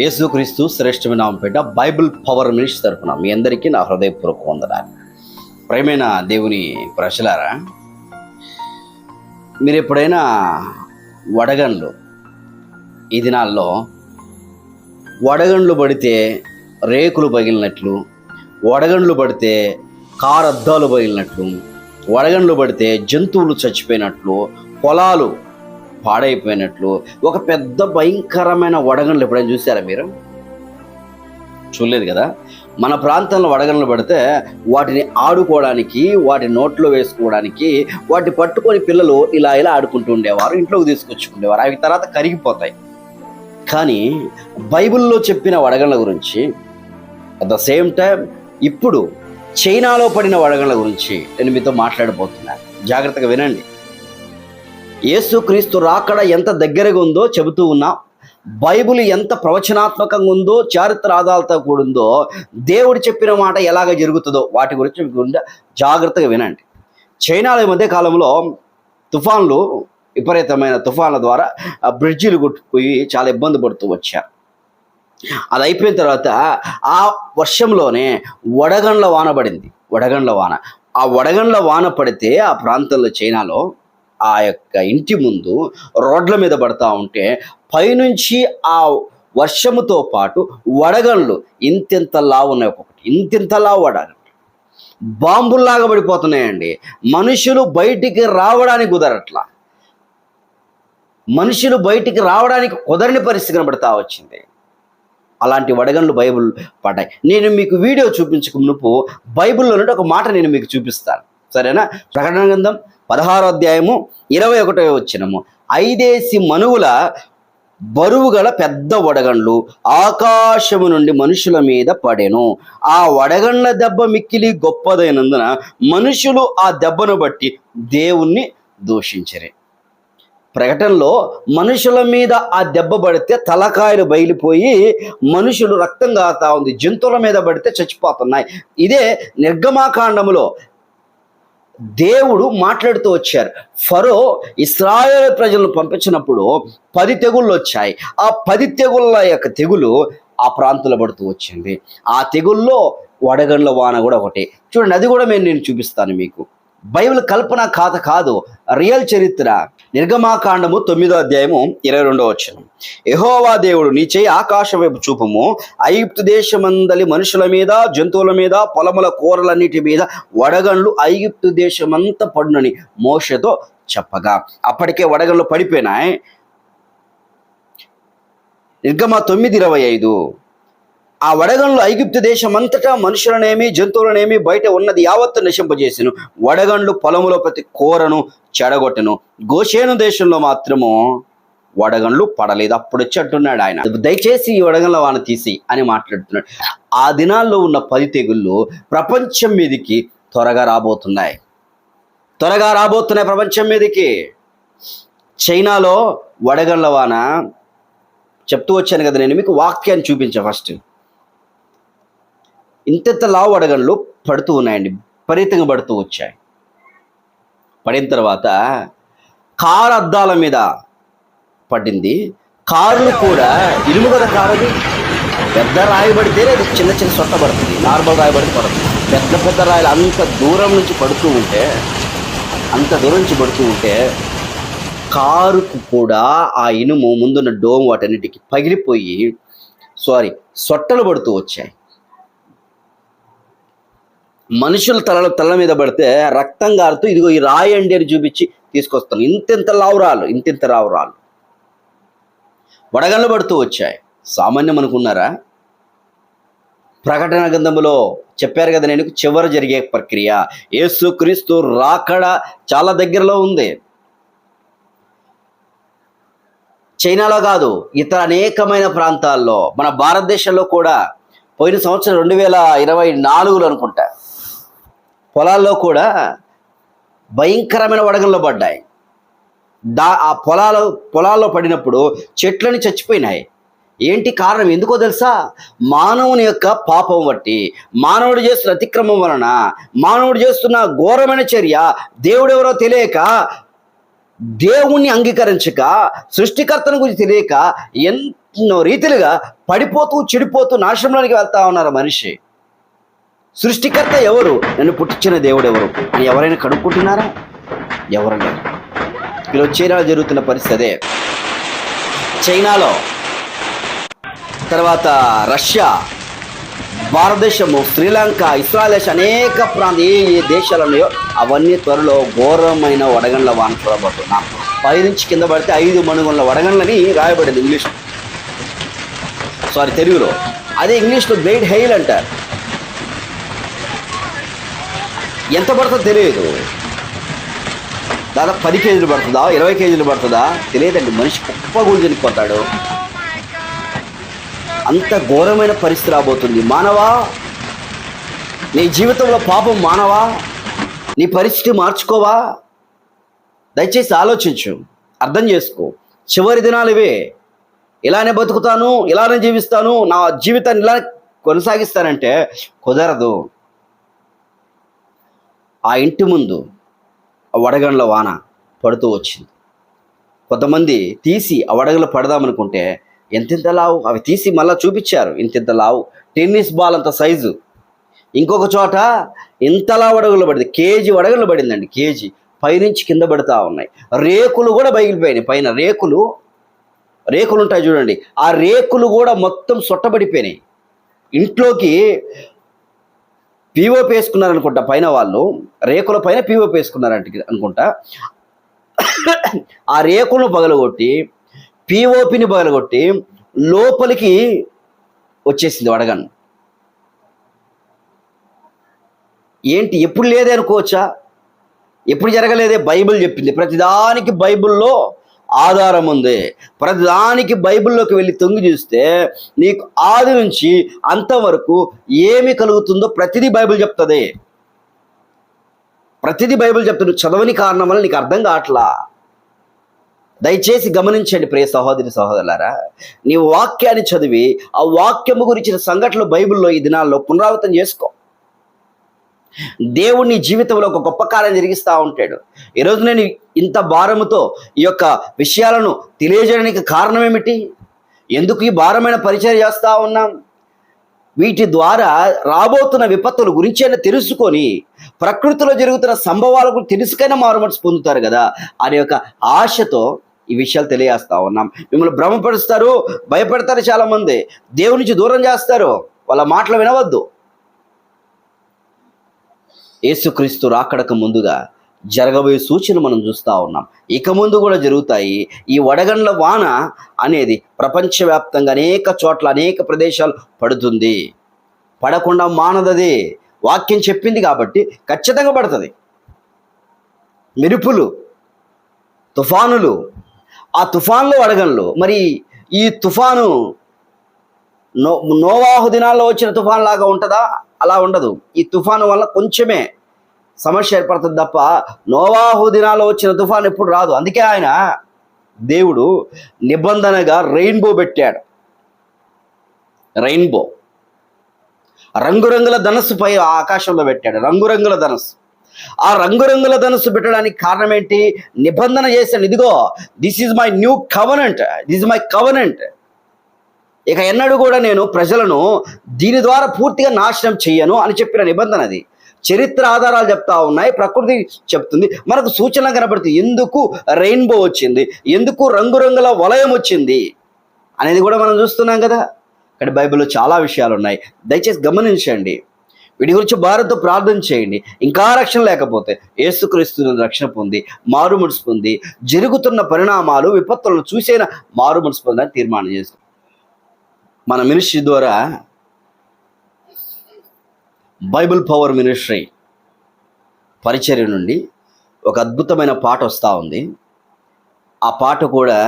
యేసుక్రీస్తు శ్రేష్టమైన నామపేట Bible power minister తరపున మీ అందరికీ నా హృదయపూర్వక వందనాలు. ప్రేమైన దేవుని ప్రజలారా మీరు ఎప్పుడైనా వడగండ్లు ఈ దినాల్లో వడగండ్లు పడితే రేకులు పగిలినట్లు వడగండ్లు పడితే కారద్దాలు పగిలినట్లు వడగండ్లు పడితే జంతువులు చచ్చిపోయినట్లు పొలాలు పాడైపోయినట్లు ఒక పెద్ద భయంకరమైన వడగండ్లు ఎప్పుడైనా చూసారా మీరు? చూడలేదు కదా? మన ప్రాంతంలో వడగండ్లు పడితే వాటిని ఆడుకోవడానికి వాటి నోట్లో వేసుకోవడానికి వాటిని పట్టుకొని పిల్లలు ఇలా ఇలా ఆడుకుంటూ ఉండేవారు ఇంట్లోకి తీసుకొచ్చుకునేవారు. అవి తర్వాత కరిగిపోతాయి. కానీ బైబిల్లో చెప్పిన వడగండ్ల గురించి అట్ ద సేమ్ టైం ఇప్పుడు చైనాలో పడిన వడగండ్ల గురించి నేను మీతో మాట్లాడబోతున్నాను జాగ్రత్తగా వినండి. యేసుక్రీస్తు రాకడ ఎంత దగ్గరగా ఉందో చెబుతూ ఉన్నా బైబిల్ ఎంత ప్రవచనాత్మకంగా ఉందో చారిత్ర ఆధారాలతో కూడిందో దేవుడు చెప్పిన మాట ఎలాగ జరుగుతుందో వాటి గురించి జాగ్రత్తగా వినండి. చైనాలో ఈ మధ్య కాలంలో తుఫాన్లు విపరీతమైన తుఫాన్ల ద్వారా బ్రిడ్జిలు కొట్టుకుపోయి చాలా ఇబ్బంది పడుతూ వచ్చారు. అది అయిపోయిన తర్వాత ఆ వర్షంలోనే వడగండ్ల వాన పడింది. వడగండ్ల వాన. ఆ వడగండ్ల వాన పడితే ఆ ప్రాంతంలో చైనాలో ఆ యొక్క ఇంటి ముందు రోడ్ల మీద పడతా ఉంటే పైనుంచి ఆ వర్షముతో పాటు వడగండ్లు ఇంతింతలా లావు ఉన్నాయి ఒక్కొక్కటి. ఇంతింతలా లావు బాంబుల్లాగా పడిపోతున్నాయండి. మనుషులు బయటికి రావడానికి కుదరట్లా. మనుషులు బయటికి రావడానికి కుదరని పరిస్థితి కనబడతా వచ్చింది. అలాంటి వడగండ్లు బైబిల్ పడ్డాయి. నేను మీకు వీడియో చూపించక మునుపు బైబిల్లో నుండి ఒక మాట నేను మీకు చూపిస్తాను. సరేనా? ప్రకటన గ్రంథం పదహారో అధ్యాయము ఇరవై ఒకటో వచ్చినము ఐదేసి మనువుల బరువు గల పెద్ద వడగండ్లు ఆకాశము నుండి మనుషుల మీద పడెను. ఆ వడగండ్ల దెబ్బ మిక్కిలి గొప్పదైనందున మనుషులు ఆ దెబ్బను బట్టి దేవుణ్ణి దూషించరే. ప్రకటనలో మనుషుల మీద ఆ దెబ్బ పడితే తలకాయలు బయలిపోయి మనుషులు రక్తం కాతా ఉంది జంతువుల మీద పడితే చచ్చిపోతున్నాయి. ఇదే నిర్గమాకాండములో దేవుడు మాట్లాడుతూ వచ్చారు. ఫరో ఇస్రాయేల్ ప్రజలను పంపించినప్పుడు పది తెగుళ్ళు వచ్చాయి. ఆ పది తెగుళ్ళ యొక్క తెగులు ఆ ప్రాంతంలో పడుతూ వచ్చింది. ఆ తెగుల్లో వడగండ్ల వాన కూడా ఒకటి. చూడండి అది కూడా నేను నేను చూపిస్తాను మీకు. బైబిల్ కల్పన కాథ కాదు రియల్ చరిత్ర. నిర్గమాకాండము తొమ్మిదో అధ్యాయము ఇరవై రెండో వచ్చిన యహోవా దేవుడు నీ చేయి ఆకాశం వైపు చూపము. ఐగుప్తు దేశమందలి మనుషుల మీద జంతువుల మీద పొలముల కూరలన్నిటి మీద వడగండ్లు ఐగుప్తు దేశమంతా పడునని మోషతో చెప్పగా. అప్పటికే వడగండ్లు పడిపోయినాయి. నిర్గమ తొమ్మిది ఇరవై ఐదు. ఆ వడగండ్లు ఐగుప్తు దేశమంతటా మనుషులనేమి జంతువులనేమి బయట ఉన్నది యావత్తు నశింపజేసెను. వడగండ్లు పొలములో ప్రతి కూరను చెడగొట్టెను. గోషేను దేశంలో మాత్రము వడగండ్లు పడలేదు. అప్పుడు వచ్చి అంటున్నాడు ఆయన. దయచేసి ఈ వడగండ్ల వాన తీసి అని మాట్లాడుతున్నాడు. ఆ దినాల్లో ఉన్న పది తెగుళ్ళు ప్రపంచం మీదకి త్వరగా రాబోతున్నాయి. త్వరగా రాబోతున్నాయి ప్రపంచం మీదకి. చైనాలో వడగండ్ల వాన చెప్తూ వచ్చాను కదా నేను మీకు వాక్యాన్ని చూపించా ఫస్ట్. ఇంతెంత లావు వడగండ్లు పడుతూ ఉన్నాయండి విపరీతంగా పడుతూ వచ్చాయి. పడిన తర్వాత కారు అద్దాల మీద పడింది. కార్లు కూడా ఇనుము కదా కారు పెద్ద రాయి పడితే అది చిన్న చిన్న సొట్ట పడుతుంది నార్మల్ రాయి పడితే పడుతుంది పెద్ద పెద్ద రాయలు అంత దూరం నుంచి పడుతూ ఉంటే అంత దూరం నుంచి పడుతూ ఉంటే కారుకు కూడా ఆ ఇనుము ముందున్న డోమ్ వాటన్నిటికి పగిలిపోయి సారీ సొట్టలు పడుతూ వచ్చాయి. మనుషుల తల తల మీద పడితే రక్తం గారుతూ ఇదిగో ఈ రాయండి అని చూపించి తీసుకొస్తాను. ఇంతింత లావురాలు ఇంతింత రావురాలు వడగళ్ళు పడుతూ వచ్చాయి. సామాన్యం అనుకున్నారా? ప్రకటన గ్రంథములో చెప్పారు కదా నేను చివరి జరిగే ప్రక్రియ. యేసుక్రీస్తు రాకడ చాలా దగ్గరలో ఉంది. చైనాలో కాదు ఇతర అనేకమైన ప్రాంతాల్లో మన భారతదేశంలో కూడా పోయిన సంవత్సరం రెండు వేల ఇరవై నాలుగులో అనుకుంటా. పొలాల్లో కూడా భయంకరమైన వడగంలో పడ్డాయి. దా ఆ పొలాలు పొలాల్లో పడినప్పుడు చెట్లని చచ్చిపోయినాయి. ఏంటి కారణం ఎందుకో తెలుసా? మానవుని యొక్క పాపం బట్టి మానవుడు చేస్తున్న అతిక్రమం వలన మానవుడు చేస్తున్న ఘోరమైన చర్య దేవుడెవరో తెలియక దేవుణ్ణి అంగీకరించక సృష్టికర్తను గురించి తెలియక ఎన్నో రీతిలుగా పడిపోతూ చెడిపోతూ నాశనంలోనికి వెళ్తా ఉన్నారు మనిషి. సృష్టికర్త ఎవరు? నన్ను పుట్టించిన దేవుడు ఎవరు? అని ఎవరైనా కనుక్కుంటున్నారా? ఎవరు ఇలా చైనాలో జరుగుతున్న పరిస్థితి అదే. చైనాలో తర్వాత రష్యా భారతదేశము శ్రీలంక ఇస్రాయల్ అనేక ప్రాంత ఏ ఏ దేశాలు ఉన్నాయో అవన్నీ త్వరలో ఘోరమైన వడగండ్ల వాన చూడబోతున్నాం పైనుంచి కింద పడితే ఐదు మణుగుల వడగండ్లని రాయబడింది ఇంగ్లీష్ సారీ తెలుగులో. అదే ఇంగ్లీష్లో గ్రేట్ హెయిల్ అంటారు. ఎంత పడుతుందో తెలియదు. దాదాపు పది కేజీలు పడుతుందా? ఇరవై కేజీలు పడుతుందా? తెలియదండి. మనిషి కుప్పగూలు చనిపోతాడు అంత ఘోరమైన పరిస్థితి రాబోతుంది. మానవా నీ జీవితంలో పాపం మానవా నీ పరిస్థితి మార్చుకోవా? దయచేసి ఆలోచించు. అర్థం చేసుకో. చివరి దినాలు ఇవే. ఇలానే బతుకుతాను ఇలానే జీవిస్తాను నా జీవితాన్ని ఇలా కొనసాగిస్తానంటే కుదరదు. ఆ ఇంటి ముందు వడగండ్ల వాన పడుతూ వచ్చింది. కొంతమంది తీసి ఆ వడగలు పడదామనుకుంటే ఎంతెంత లావు? అవి తీసి మళ్ళీ చూపించారు. ఇంతింత లావు? టెన్నిస్ బాల్ అంత సైజు. ఇంకొక చోట ఇంతలా వడగలు పడింది. కేజీ వడగలు పడిందండి కేజీ. పైనుంచి కింద పడుతూ ఉన్నాయి. రేకులు కూడా పగిలిపోయినాయి. పైన రేకులు రేకులు ఉంటాయి చూడండి. ఆ రేకులు కూడా మొత్తం సొట్టబడిపోయినాయి. ఇంట్లోకి పీఓపి వేసుకున్నారనుకుంటా పైన వాళ్ళు. రేకుల పైన పీఓపి వేసుకున్నారంట అనుకుంటా. ఆ రేకులను పగలగొట్టి పీఓపిని పగలగొట్టి లోపలికి వచ్చేసింది వడగన్ను ఏంటి? ఎప్పుడు లేదే అనుకోవచ్చా? ఎప్పుడు జరగలేదే? బైబిల్ చెప్పింది. ప్రతిదానికి బైబిల్లో ఆధారం ఉంది ప్రతిదానికి బైబిల్లోకి వెళ్ళి తొంగి చూస్తే నీకు ఆది నుంచి అంతవరకు ఏమి కలుగుతుందో ప్రతిదీ బైబిల్ చెప్తుంది. ప్రతిదీ బైబిల్ చెప్తుంది చదవని కారణం వల్ల నీకు అర్థం కావట్లా? దయచేసి గమనించండి ప్రియ సహోదరి సహోదరులారా. నీ వాక్యాన్ని చదివి ఆ వాక్యము గురించిన సంఘటనలు బైబిల్లో ఈ దినాల్లో పునరావృతం చేసుకో. దేవుడు నీ జీవితంలో ఒక గొప్ప కార్యం జరిగిస్తూ ఉంటాడు. ఈరోజు నేను ఇంత భారముతో ఈ యొక్క విషయాలను తెలియజేయడానికి కారణం ఏమిటి ఎందుకు ఈ భారమైన పరిచయం చేస్తూ ఉన్నాం? వీటి ద్వారా రాబోతున్న విపత్తుల గురించి అయినా తెలుసుకొని ప్రకృతిలో జరుగుతున్న సంభవాల గురించి తెలుసుకైనా మారుమనసు పొందుతారు కదా? అనే యొక్క ఆశతో ఈ విషయాలు తెలియజేస్తా ఉన్నాం. మిమ్మల్ని భ్రమపరుస్తారు భయపెడతారు చాలా మంది నుంచి దూరం చేస్తారు. వాళ్ళ మాటలు వినవద్దు. యేసుక్రీస్తు రాకడకు ముందుగా జరగబోయే సూచనలు మనం చూస్తూ ఉన్నాం. ఇక ముందు కూడా జరుగుతాయి. ఈ వడగండ్ల వాన అనేది ప్రపంచవ్యాప్తంగా అనేక చోట్ల అనేక ప్రదేశాలు పడుతుంది. పడకుండా మానదది. వాక్యం చెప్పింది కాబట్టి ఖచ్చితంగా పడుతుంది. మెరుపులు తుఫానులు ఆ తుఫాన్లు వడగండ్లు. మరి ఈ తుఫాను నో నోవాహు దినాల్లో వచ్చిన తుఫాన్ లాగా ఉంటుందా? అలా ఉండదు. ఈ తుఫాను వల్ల కొంచెమే సమస్య ఏర్పడుతుంది తప్ప నోవాహు దినాల్లో వచ్చిన తుఫాన్ ఎప్పుడు రాదు. అందుకే ఆయన దేవుడు నిబంధనగా రెయిన్బో పెట్టాడు. రెయిన్బో. రంగురంగుల ధనస్సు పై ఆకాశంలో పెట్టాడు. రంగురంగుల ధనస్సు. ఆ రంగురంగుల ధనస్సు పెట్టడానికి కారణం ఏంటి? నిబంధన చేశాను ఇదిగో this is my new covenant this is my covenant ఇక ఎన్నడూ కూడా నేను ప్రజలను దీని ద్వారా పూర్తిగా నాశనం చేయను అని చెప్పిన నిబంధన అది. చరిత్ర ఆధారాలు చెప్తా ఉన్నాయి ప్రకృతి చెప్తుంది మనకు సూచన కనబడుతుంది ఎందుకు రెయిన్బో వచ్చింది? ఎందుకు రంగురంగుల వలయం వచ్చింది? అనేది కూడా మనం చూస్తున్నాం కదా. ఇక్కడ బైబిల్లో చాలా విషయాలు ఉన్నాయి. దయచేసి గమనించండి. వీటి గురించి భారత్తో ప్రార్థన చేయండి. ఇంకా రక్షణ లేకపోతే ఏసుక్రీస్తు రక్షణ పొంది మారు పొంది జరుగుతున్న పరిణామాలు విపత్తులను చూసైనా మారు పొందని తీర్మానం చేసుకో మన మినిస్ట్రీ ద్వారా బైబిల్ పవర్ మినిస్ట్రీ పరిచర్య నుండి ఒక అద్భుతమైన పాట వస్తూ ఉంది. ఆ పాట కూడా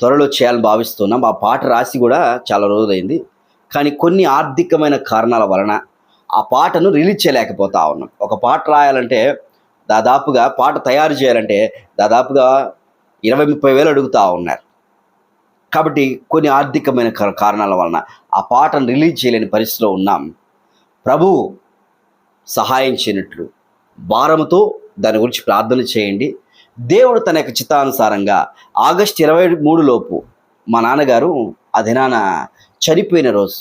త్వరలో చేయాలని భావిస్తున్నాం. ఆ పాట రాసి కూడా చాలా రోజులైంది. కానీ కొన్ని ఆర్థికమైన కారణాల వలన ఆ పాటను రిలీజ్ చేయలేకపోతా ఉన్నాం. ఒక పాట రాయాలంటే దాదాపుగా పాట తయారు చేయాలంటే దాదాపుగా ఇరవై ముప్పై వేలు అడుగుతూ ఉన్నారు. కాబట్టి కొన్ని ఆర్థికమైన కారణాల వలన ఆ పాటను రిలీజ్ చేయలేని పరిస్థితిలో ఉన్నాం. ప్రభు సహాయం చేయనట్లు భారముతో దాని గురించి ప్రార్థన చేయండి. దేవుడు తన యొక్క చిత్తానుసారంగా ఆగస్టు ఇరవై మూడు లోపు మా నాన్నగారు ఆ దినాన చనిపోయిన రోజు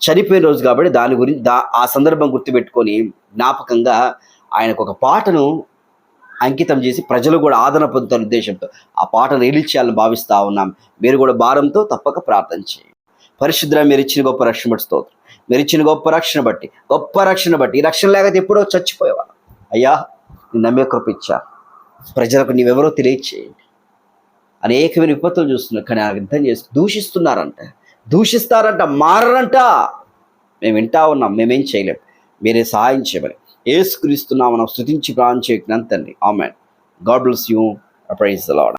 చనిపోయిన రోజు కాబట్టి దాని గురించి దా ఆ సందర్భం గుర్తుపెట్టుకొని జ్ఞాపకంగా ఆయనకు ఒక పాటను అంకితం చేసి ప్రజలు కూడా ఆదరణ పొందుతున్న ఉద్దేశంతో ఆ పాటను రిలీజ్ చేయాలని భావిస్తూ ఉన్నాం. మీరు కూడా భారంతో తప్పక ప్రార్థన చేయండి. పరిశుద్ధ మీరు ఇచ్చిన గొప్ప రక్షణ బట్టి స్తోత్రం. మీరు ఇచ్చిన గొప్ప రక్షణ బట్టి గొప్ప రక్షణ బట్టి ఈ రక్షణ లేకపోతే ఎప్పుడో చచ్చిపోయేవా అయ్యా నేను నమ్మే కృప ఇచ్చా. ప్రజలకు నీవెవరో తెలియచేయండి. అనేకమైన విపత్తులు చూస్తున్నారు కానీ అర్థం చేసి దూషిస్తున్నారంట. దూషిస్తారంట మారరంట. మేము వింటా ఉన్నాం మేమేం చేయలేం. మీరే సహాయం చేయమని. ఏసుక్రీస్తున్నాం మనం స్థుతించి ప్రాణం చేయకున్నాను తండ్రి. Amen. God bless you. Praise lord